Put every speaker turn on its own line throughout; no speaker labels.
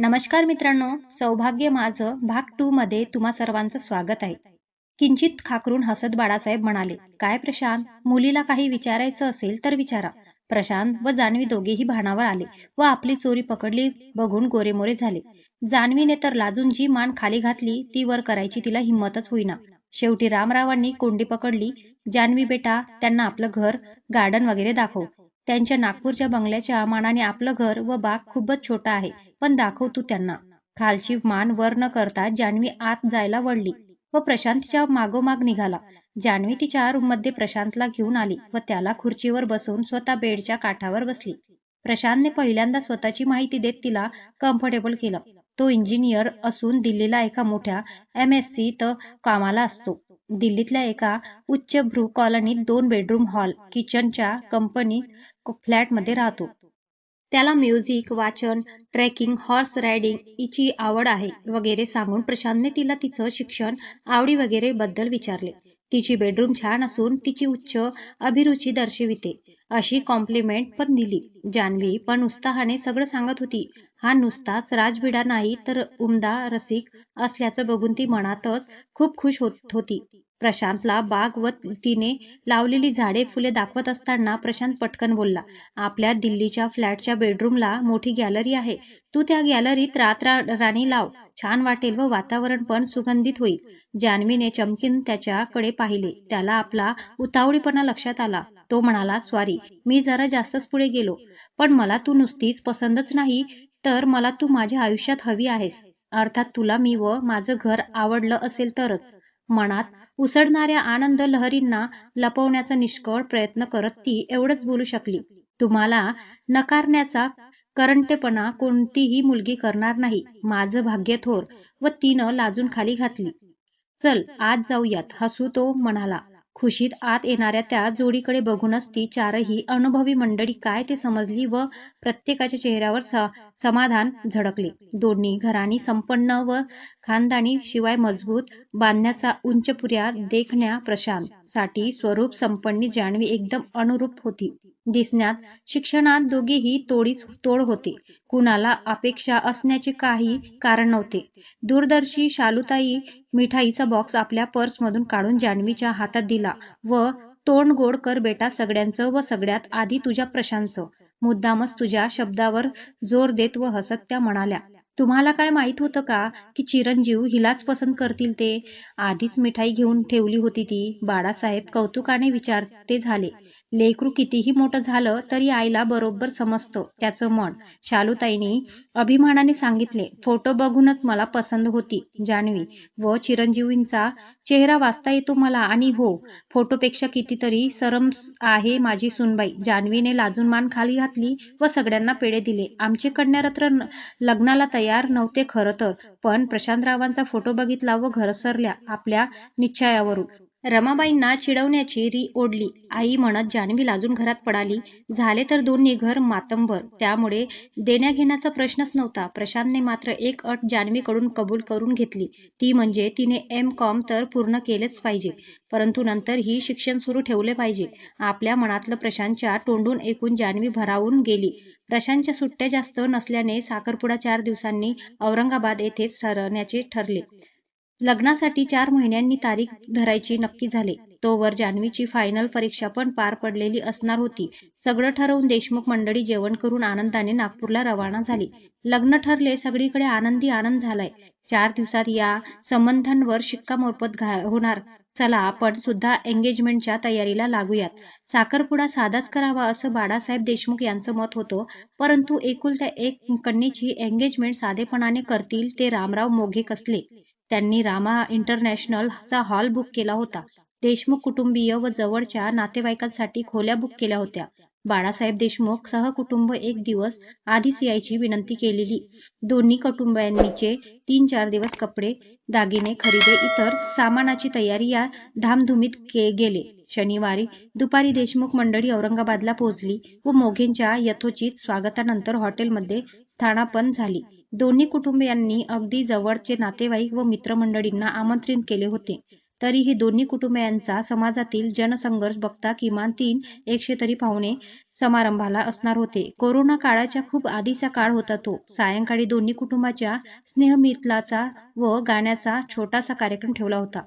नमस्कार मित्रांनो सौभाग्य माझं भाग टू मध्ये तुम्हा सर्वांचं स्वागत आहे. किंचित खाकरून हसत बाळासाहेब म्हणाले काय प्रशांत मुलीला काही विचारायचं असेल तर विचारा. प्रशांत व जान्हवी दोघेही भानावर आले व आपली चोरी पकडली बघून गोरेमोरे झाले. जान्हवीने तर लाजून जी मान खाली घातली ती वर करायची तिला हिंमतच होईना. शेवटी रामरावांनी कोंडी पकडली जान्हवी बेटा त्यांना आपलं घर गार्डन वगैरे दाखव. त्यांच्या नागपूरच्या बंगल्याच्या मानाने आपलं घर व बाग खूपच छोटा आहे. पण दाखव तू त्यांना. खालची मान वर न करता जान्हवी आत जायला वळली व प्रशांतच्या मागोमाग निघाला. जान्हवी तिच्या रूममध्ये प्रशांतला घेऊन आली व त्याला खुर्चीवर बसवून स्वतः बेडच्या काठावर बसली. प्रशांतने पहिल्यांदा स्वतःची माहिती देत तिला कम्फर्टेबल केलं. तो इंजिनियर असून दिल्लीला एका मोठ्या एम एस सी त कामाला असतो. दिल्लीतल्या एका उच्चभ्रू कॉलनीत दोन बेडरूम हॉल किचनच्या कंपनीत फ्लॅटमध्ये राहतो. त्याला म्युझिक वाचन ट्रेकिंग हॉर्स रायडिंग हिची आवड आहे वगैरे सांगून प्रशांतने तिला तिचं शिक्षण आवडी वगैरे बद्दल विचारले. तिची बेडरूम छान असून तिची उच्च अभिरुची दर्शविते. अशी कॉम्प्लिमेंट पण दिली. जान्हवी पण उत्साहाने सगळं सांगत होती. हा नुसताच राजबिडा नाही तर उमदा रसिक असल्याचं बघून ती मनातच खूप खुश होत होती. प्रशांतला बाग व तिने लावलेली झाडे फुले दाखवत असताना प्रशांत पटकन बोलला आपल्या दिल्लीच्या फ्लॅटच्या बेडरूमला मोठी गॅलरी आहे. तू त्या गॅलरीत रात राणी लाव. छान वाटेल व वातावरण पण सुगंधित होईल. जान्हवीने चमकीन त्याच्याकडे पाहिले. त्याला आपला उतावळीपणा लक्षात आला. तो म्हणाला स्वारी मी जरा जास्तच पुढे गेलो. पण मला तू नुसतीच पसंतच नाही तर मला तू माझ्या आयुष्यात हवी आहेस. अर्थात तुला मी व माझं घर आवडलं असेल तरच. मनात उसळणाऱ्या आनंद लहरींना लपवण्याचा निष्कळ प्रयत्न करत ती एवढंच बोलू शकली तुम्हाला नकारण्याचा करंटेपणा कोणतीही मुलगी करणार नाही माझं भाग्य थोर. व तिनं लाजून खाली घातली चल आज जाऊयात हसू तो म्हणाला. खुशीत आत येणाऱ्या त्या जोडीकडे बघूनच ती चारही अनुभवी मंडळी काय ते समजली व प्रत्येकाच्या चेहऱ्यावर समाधान झळकले. दोन्ही घराणी संपन्न व खानदानी शिवाय मजबूत बांधण्याचा उंचपुऱ्या देखण्या प्रशांत. साठी स्वरूप संपन्नी जाणवी एकदम अनुरूप होती. दिसण्यात शिक्षणात दोघेही तोडीच तोड होते. कुणाला अपेक्षा असण्याचे काही कारण नव्हते. दूरदर्शी शालुताई मिठाईचा बॉक्स आपल्या पर्समधून काढून जान्हवीच्या हातात दिला व तोंड गोड कर बेटा सगळ्यांचं व सगळ्यात आधी तुझ्या प्रशांचं मुद्दामच तुझ्या शब्दावर जोर देत व हसत त्या म्हणाल्या तुम्हाला काय माहीत होतं का की चिरंजीव हिलाच पसंत करतील ते? आधीच मिठाई घेऊन ठेवली होती ती. बाळासाहेब कौतुकाने विचार ते झाले. लेकरू कितीही मोठं झालं तरी आईला बरोबर समजतं त्याचं मन. शालूताईनी अभिमानाने सांगितले फोटो बघूनच मला पसंत होती जान्हवी. व चिरंजीवींचा चेहरा वाचता येतो मला आणि हो फोटोपेक्षा कितीतरी सरम आहे माझी सुनबाई. जान्हवीने लाजून मान खाली घातली व सगळ्यांना पेढे दिले. आमचे कन्यारत्र लग्नाला तयार नव्हते खरं तर पण प्रशांतरावांचा फोटो बघितला व घरसरल्या आपल्या निश्चयावरून. रमाबाईंना चिडवण्याची री ओढली. आई म्हणत जान्हवी लाजून घरात पडाली. झाले तर दोन्ही घर मातंबर त्यामुळे देण्याघेण्याचा प्रश्नच नव्हता. प्रशांतने मात्र एक अट जान्हवीकडून कबूल करून घेतली. ती म्हणजे तिने एम कॉम तर पूर्ण केलेच पाहिजे. परंतु नंतर ही शिक्षण सुरू ठेवले पाहिजे. आपल्या मनातलं प्रशांतच्या तोंडून ऐकून जान्हवी भरावून गेली. प्रशांतच्या सुट्ट्या जास्त नसल्याने साखरपुडा चार दिवसांनी औरंगाबाद येथेच ठरण्याचे ठरले. लग्नासाठी चार महिन्यांनी तारीख धरायची नक्की झाले. तोवर जान्हवीची फायनल परीक्षा पण पार पडलेली असणार होती. सगळं ठरवून देशमुख मंडळी जेवण करून आनंदाने नागपूरला रवाना झाली. लग्न ठरले सगळीकडे आनंदी आनंद झालाय. चार दिवसात या संबंधांवर शिक्कामोर्फत होणार. चला आपण सुद्धा एंगेजमेंटच्या तयारीला लागूयात. साखरपुडा साधाच करावा असं बाळासाहेब देशमुख यांचं मत होतं. परंतु एकुलत्या एक कन्येची एंगेजमेंट साधेपणाने करतील ते रामराव मोघे कसले? त्यांनी रामा इंटरनॅशनलचा हॉल बुक केला होता. देशमुख कुटुंबीय व जवळच्या नातेवाईकांसाठी खोल्या बुक केल्या होत्या. बाळासाहेब देशमुख सहकुटुंब एक दिवस आधीच यायची विनंती केलेली. दोन्ही कुटुंबियांनीचे तीन चार दिवस कपडे दागिने खरेदी इतर सामानाची तयारी या धामधुमीत गेले. शनिवारी दुपारी देशमुख मंडळी औरंगाबादला पोहोचली व मोघेंच्या यथोचित स्वागतानंतर हॉटेलमध्ये स्थानापन झाली. दोन्ही कुटुंबियांनी अगदी जवळचे नातेवाईक व मित्रमंडळींना आमंत्रित केले होते. तरीही दोन्ही कुटुंबियांचा समाजातील जनसंघर्ष बघता किमान तीन एकशे तरी पाहुणे समारंभाला असणार होते. कोरोना काळाच्या खूप आधीचा काळ होता तो. सायंकाळी दोन्ही कुटुंबाच्या स्नेहमितलाचा व गाण्याचा छोटासा कार्यक्रम ठेवला होता.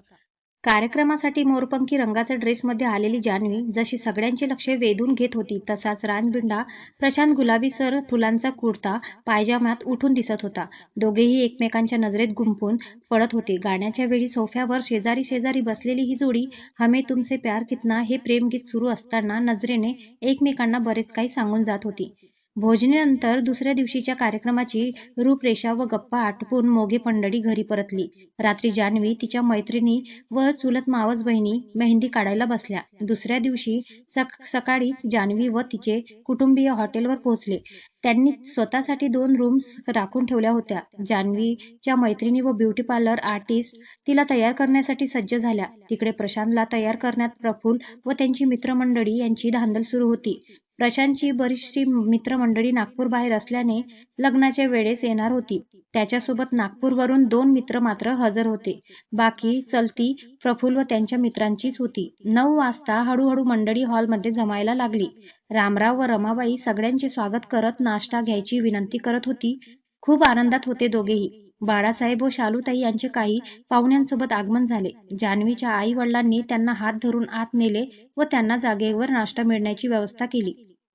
कार्यक्रमासाठी मोरपंखी रंगाच्या ड्रेसमध्ये आलेली जान्हवी जशी सगळ्यांचे लक्ष वेधून घेत होती तसाच रानबिंडा प्रशांत गुलाबी सर फुलांचा कुर्ता पायजाम्यात उठून दिसत होता. दोघेही एकमेकांच्या नजरेत गुंपून पडत होते. गाण्याच्या वेळी सोफ्यावर शेजारी शेजारी बसलेली ही जोडी हमे तुमसे प्यार कितना हे प्रेमगीत सुरू असताना नजरेने एकमेकांना बरेच काही सांगून जात होती. भोजनेनंतर दुसऱ्या दिवशीच्या कार्यक्रमाची रूपरेषा व गप्पा आटपून मोघे पंढडी घरी परतली. रात्री जान्हवी तिच्या मैत्रिणी व चुलत मावस बहिणी मेहंदी काढायला बसल्या. दुसऱ्या दिवशी सक सकाळीच जान्हवी व तिचे कुटुंबीय हॉटेलवर पोहोचले. त्यांनी स्वतःसाठी दोन रूम्स राखून ठेवल्या होत्या. जान्हवीच्या मैत्रिणी व ब्युटी पार्लर आर्टिस्ट तिला तयार करण्यासाठी सज्ज झाल्या. तिकडे प्रशांतला तयार करण्यात प्रफुल्ल व त्यांची मित्रमंडळी यांची धांदल सुरू होती. प्रशांतची बरीचशी मित्रमंडळी नागपूर बाहेर असल्याने लग्नाच्या वेळेस येणार होती. त्याच्यासोबत नागपूरवरून दोन मित्र मात्र हजर होते. बाकी चलती प्रफुल्ल व त्यांच्या मित्रांचीच होती. नऊ वाजता हळूहळू मंडळी हॉलमध्ये जमायला लागली. रामराव व रमाबाई सगळ्यांचे स्वागत करत नाश्ता घ्यायची विनंती करत होती. खूप आनंदात होते दोघेही. बाळासाहेब व शालूताई यांचे काही पाहुण्यांसोबत आगमन झाले. जान्हवीच्या आई वडिलांनी त्यांना हात धरून आत नेले व त्यांना जागेवर नाश्ता मिळण्याची व्यवस्था केली.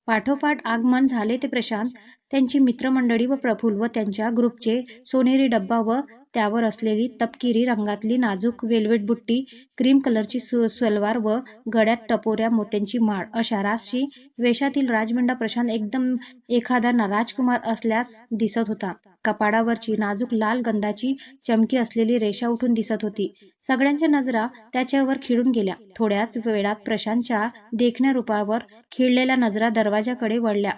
पाठोपाठ आगमन झाले ते प्रशांत त्यांची मित्रमंडळी व प्रफुल्ल व त्यांच्या ग्रुपचे सोनेरी डब्बा व त्यावर असलेली तपकिरी रंगातली नाजूक वेल्वेट बुट्टी क्रीम कलरची सलवार व गळ्यात टपोऱ्या मोत्यांची माळ अशा राशी वेशातील राजमंडा प्रशांत एकदम एखादा राजकुमार असल्यास दिसत होता. कपाडावरची नाजूक लाल गंधाची चमकी असलेली रेषा उठून दिसत होती. सगळ्यांच्या नजरा त्याच्यावर खिळून गेल्या. थोड्याच वेळात प्रशांतच्या देखण्या रूपावर खिळलेल्या नजरा दरवाजाकडे वळल्या.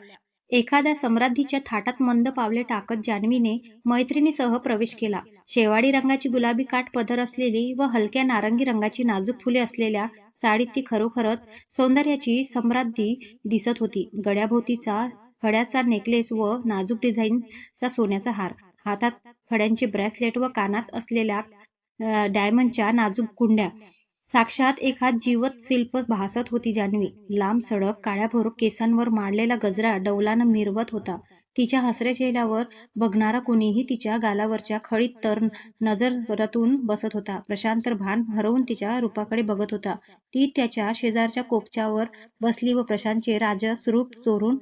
एखाद्या समृद्धीच्या थाटात मंद पावले टाकत जान्हवीने मैत्रिणीसह प्रवेश केला. शेवाळी रंगाची गुलाबी काठ पदर असलेली व हलक्या नारंगी रंगाची नाजूक फुले असलेल्या साडीत ती खरोखरच सौंदर्याची समृद्धी दिसत होती. गड्याभोवतीचा खड्याचा नेकलेस व नाजूक डिझाईनचा सोन्याचा हार. हातात खड्यांचे ब्रेसलेट व कानात असलेल्या डायमंडच्या नाजूक कुंड्या. साक्षात एखाद जीवत शिल्प भासत होती जान्हवी. लांब सडक काळ्याभोर केसांवर मांडलेला गजरा डौलानं मिरवत होता. तिच्या हसऱ्या चेहऱ्यावर बघणारा कोणीही तिच्या गालावरच्या खळीत तर नजर रतून बसत होता. प्रशांत भान हरवून तिच्या रूपाकडे बघत होता. ती त्याच्या शेजारच्या कोपच्यावर बसली व प्रशांतचे राजस रूप चोरून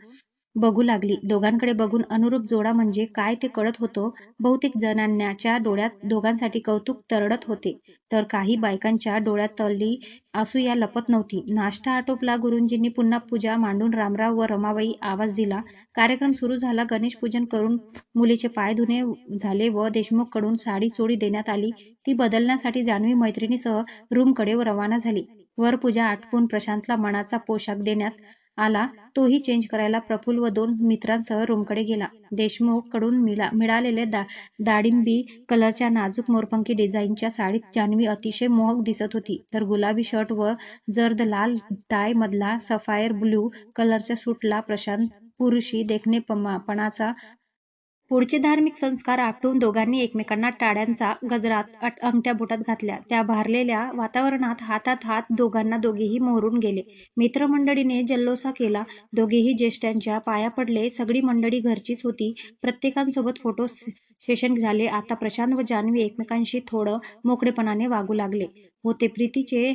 बघू लागली. दोघांकडे बघून अनुरूप जोडा म्हणजे काय ते कळत होतं. बहुतेक जणांच्या डोळ्यात दोघांसाठी कौतुक तरळत होते. तर काही बायकांच्या डोळ्यात तळली असूया लपत नव्हती. नाश्ता आटोपला गुरुजींनी पुन्हा पूजा मांडून रामराव व रमाबाई आवाज दिला. कार्यक्रम सुरू झाला. गणेश पूजन करून मुलीचे पाय धुणे झाले व देशमुखकडून साडी चोळी देण्यात आली. ती बदलण्यासाठी जान्हवी मैत्रिणीसह रूमकडे रवाना झाली. वर पूजा आटपून प्रशांतला मनाचा पोशाख देण्यात आला. तोही चेंज करायला प्रफुल्ल व दोन मित्रांसह रूमकडे गेला. देशमुखकडून मिळालेले दा दाडिंबी कलरच्या नाजूक मोरपंखी डिझाईनच्या साडीत जान्हवी अतिशय मोहक दिसत होती. तर गुलाबी शर्ट व जर्द लाल टाय मधला सफायर ब्लू कलरच्या सूटला प्रशांत पुरुषी देखणेपणाचा पुढचे धार्मिक संस्कार आपटून दोघांनी एकमेकांना टाळ्यांचा गजरात अंगठ्या बोटात घातल्या. त्या भारलेल्या वातावरणात हातात हात दोघांना दोघेही मोहरून गेले. मित्रमंडळीने जल्लोषा केला. दोघेही ज्येष्ठांच्या पाया पडले. सगळी मंडळी घरचीच होती. प्रत्येकांसोबत फोटो शेषण झाले. आता प्रशांत व जान्हवी एकमेकांशी थोडं मोकळेपणाने वागू लागले. होते. प्रीतीचे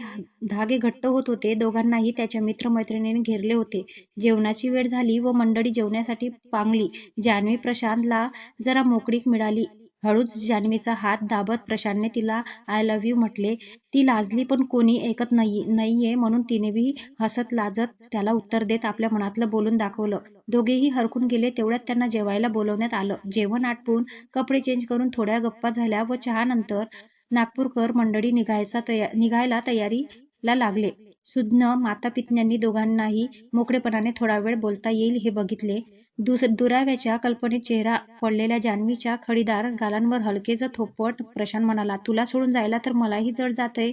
धागे घट्ट होत होते. दोघांनाही त्याच्या मित्रमैत्रिणीने घेरले होते. जेवणाची वेळ झाली व मंडळी जेवण्यासाठी पांगली. जान्हवी प्रशांतला जरा मोकळीक मिळाली. हळूच जान्हवीचा हात दाबत प्रशांतने तिला आय लव्ह यू म्हटले. ती लाजली पण कोणी ऐकत नाही नाहीये म्हणून तिनेही हसत लाजत त्याला उत्तर देत आपल्या मनातलं बोलून दाखवलं. दोघेही हरकून गेले तेवढ्यात त्यांना जेवायला बोलवण्यात आलं. जेवण आटपून कपडे चेंज करून थोड्या गप्पा झाल्या व चहानंतर नागपूरकर मंडळी निघायचा तया निघायला तयारीला लागले. सुज्ञ मातापित्यांनी दोघांनाही मोकळेपणाने थोडा वेळ बोलता येईल हे बघितले. दुस दुराव्याच्या कल्पनेत चेहरा पडलेल्या जान्हवीच्या खडीदार गालांवर हलकेच थोपट प्रशांत म्हणाला तुला सोडून जायला तर मलाही जड जातंय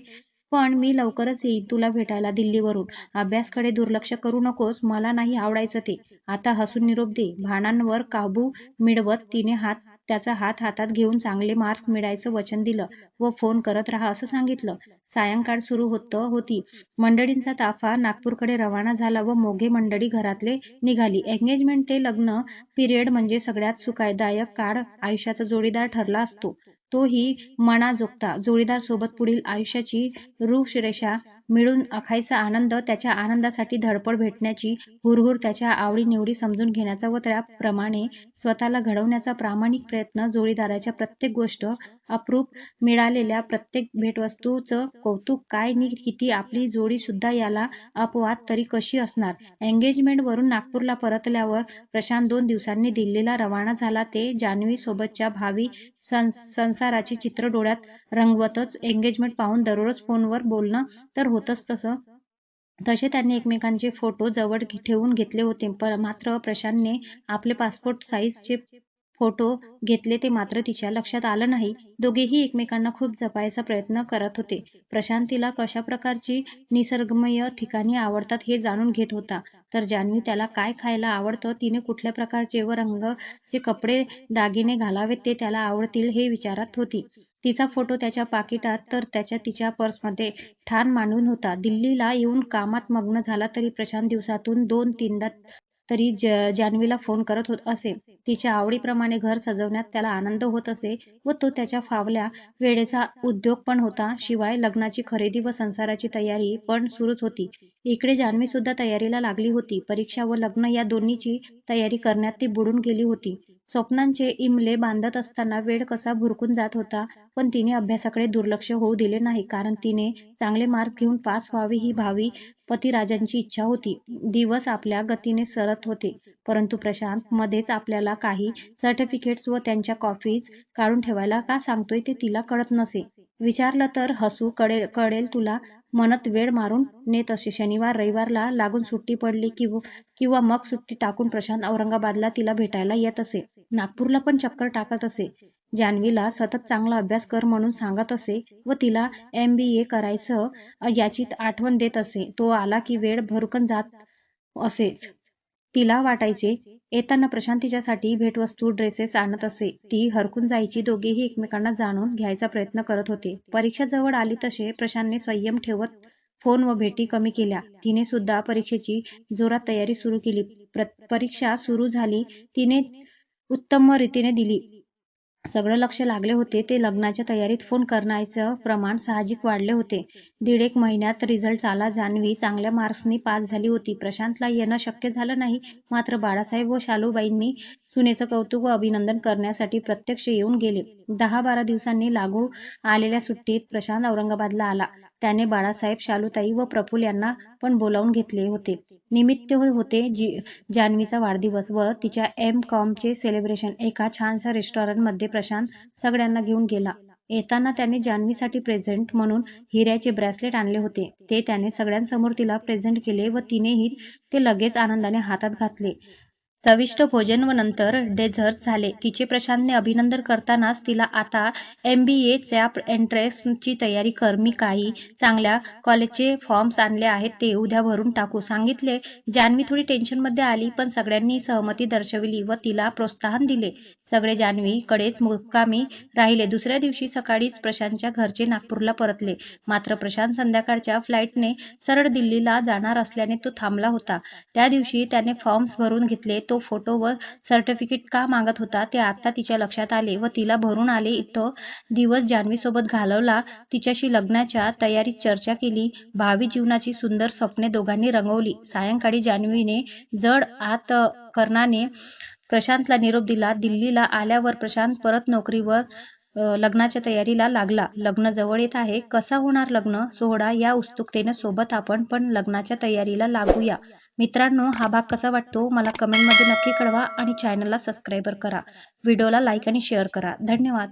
पण मी लवकरच येईन तुला भेटायला दिल्लीवरून. अभ्यासकडे दुर्लक्ष करू नकोस मला नाही आवडायचं ते. आता हसून निरोप दे. भानांवर काबू मिळवत तिने हात त्याचा हात हातात घेऊन चांगले मार्क्स मिळायचं वचन दिलं व फोन करत राहा असं सांगितलं. सायंकाळ सुरू होत होती. मंडळींचा ताफा नागपूरकडे रवाना झाला व मोघे मंडळी घरातले निघाली. एंगेजमेंट ते लग्न पिरियड म्हणजे सगळ्यात सुखदायक काळ आयुष्याचा जोडीदार ठरला असतो. तोही मनाजोगता जोडीदार सोबत पुढील आयुष्याची रूपरेषा मिळून आखायचा आनंद त्याच्या आनंदासाठी धडपड भेटण्याची हुरहुर त्याच्या आवडीनिवडी समजून घेण्याचा व त्याप्रमाणे स्वतःला घडवण्याचा प्रामाणिक प्रयत्न जोडीदाराच्या प्रत्येक गोष्ट अप्रूप मिळालेल्या प्रत्येक भेटवस्तूचं कौतुक काय नि किती आपली जोडी सुद्धा याला अपवाद तरी कशी असणार? एंगेजमेंट वरून नागपूरला परतल्यावर प्रशांत दोन दिवसांनी दिल्लीला रवाना झाला. ते जान्हवी सोबतच्या भावी संसाराची चित्र डोळ्यात रंगवतच एंगेजमेंट पाहून दररोज फोनवर बोलणं तर होतच तसं. तसे त्यांनी एकमेकांचे फोटो जवळ ठेवून घेतले होते. पर मात्र प्रशांतने आपले पासपोर्ट साईजचे फोटो घेतले ते मात्र तिच्या लक्षात आलं नाही. दोघेही एकमेकांना खूप जपायचा प्रयत्न करत होते. प्रशांत तिला कशा प्रकारची निसर्गमय ठिकाणी आवडतात हे जाणून घेत होता. तर जान्हवी त्याला काय खायला आवडतं तिने कुठल्या प्रकारचे व रंगचे कपडे दागिने घालावेत ते त्याला आवडतील हे विचारात होती. तिचा फोटो त्याच्या पाकिटात तर त्याच्या तिच्या पर्समध्ये ठाण मांडून होता. दिल्लीला येऊन कामात मग्न झाला तरी प्रशांत दिवसातून दोन तीनदा तरी ज जान्हवीला फोन करत होत असे. तिच्या आवडीप्रमाणे घर सजवण्यात त्याला आनंद होत असे व तो त्याच्या फावल्या वेळेचा उद्योग पण होता. शिवाय लग्नाची खरेदी व संसाराची तयारी पण सुरूच होती. इकडे जान्हवी सुद्धा तयारीला लागली होती. परीक्षा व लग्न या दोन्हीची तयारी करण्यात ती बुडून गेली होती. स्वप्नांचे इमले बांधत असताना वेळ कसा भुरकून जात होता पण तिने अभ्यासाकडे दुर्लक्ष होऊ दिले नाही कारण तिने चांगले मार्क्स घेऊन पास व्हावे ही भावी पतिराजांची इच्छा होती. दिवस आपल्या गतीने सरत होते परंतु प्रशांत मध्येच आपल्याला काही सर्टिफिकेट्स व त्यांच्या कॉपीज काढून ठेवायला का सांगतोय ते तिला कळत नसे. विचारलं तर हसू कळेल कळेल तुला म्हणत वेळ मारून नेत असे शनिवार रविवारला लागून सुट्टी पडली किंवा मग सुट्टी टाकून प्रशांत औरंगाबादला तिला भेटायला येत असे. नागपूरला पण चक्कर टाकत असे. जान्हवीला सतत चांगला अभ्यास कर म्हणून सांगत असे व तिला एम बी ए करायचं याची आठवण देत असे. तो आला की वेळ भरकन जात असेच. तिला वाटायचे येताना प्रशांत तिच्यासाठी भेटवस्तू ड्रेसेस आणत असे. ती हरकून जायची दोघेही एकमेकांना जाणून घ्यायचा प्रयत्न करत होते. परीक्षा जवळ आली तसे प्रशांतने संयम ठेवत फोन व भेटी कमी केल्या. तिने सुद्धा परीक्षेची जोरात तयारी सुरू केली. परीक्षा सुरू झाली तिने उत्तम रीतीने दिली. सगळं लक्ष लागले होते. ते लग्नाच्या तयारीत फोन करण्याचं प्रमाण साहजिक वाढले होते. दीड एक महिन्यात रिझल्ट आला जान्हवी. चांगल्या मार्क्सनी पास झाली होती. प्रशांतला येणं शक्य झालं नाही. मात्र बाळासाहेब व शालूबाईंनी सुनेचं कौतुक व अभिनंदन करण्यासाठी प्रत्यक्ष येऊन गेले. दहा बारा दिवसांनी लागू आलेल्या सुट्टीत प्रशांत औरंगाबादला आला. त्याने बाळासाहेब शालूताई व प्रफुल यांना पण बोलावून घेतले होते. निमित्त होते जी जान्हवीचा वाढदिवस व तिच्या एम कॉमचे सेलिब्रेशन एका छानशा रेस्टॉरंटमध्ये प्रशांत सगळ्यांना घेऊन गेला. येताना त्याने जान्हवीसाठी प्रेझेंट म्हणून हिऱ्याचे ब्रेसलेट आणले होते. ते त्याने सगळ्यांसमोर तिला प्रेझेंट केले व तिनेही ते लगेच आनंदाने हातात घातले. चविष्ट भोजन व नंतर डेझर्ट झाले. तिचे प्रशांतने अभिनंदन करतानाच तिला आता एम बी एच्या एंट्रन्सची तयारी कर. मी काही चांगल्या कॉलेजचे फॉर्म्स आणले आहेत ते उद्या भरून टाकू. सांगितले जान्हवी थोडी टेन्शनमध्ये आली पण सगळ्यांनी सहमती दर्शविली व तिला प्रोत्साहन दिले. सगळे जान्हवीकडेच मुक्कामी राहिले. दुसऱ्या दिवशी सकाळीच प्रशांतच्या घरचे नागपूरला परतले. मात्र प्रशांत संध्याकाळच्या फ्लाईटने सरळ दिल्लीला जाणार असल्याने तो थांबला होता. त्या दिवशी त्याने फॉर्म्स भरून घेतले. तो फोटो व सर्टिफिकेट का मागत होता ते आता तिच्या लक्षात आले व तिला भरून आले इथं. दिवस जान्हवीसोबत घालवला तिच्याशी लग्नाच्या तयारीत चर्चा केली भावी जीवनाची सुंदर स्वप्ने दोघांनी रंगवली. सायंकाळी जान्हवीने जड आत कर्णाने प्रशांतला निरोप दिला. दिल्लीला आल्यावर प्रशांत परत नोकरीवर लग्नाच्या तयारीला लागला. लग्न जवळ येत आहे. कसा होणार लग्न? सोहळा या उत्सुकतेने सोबत आपण पण लग्नाच्या तयारीला लागूया. मित्रांनो हा भाग कसा वाटतो मला कमेंटमध्ये नक्की कळवा आणि चॅनलला सबस्क्राईबर करा. व्हिडिओला लाईक आणि शेअर करा. धन्यवाद.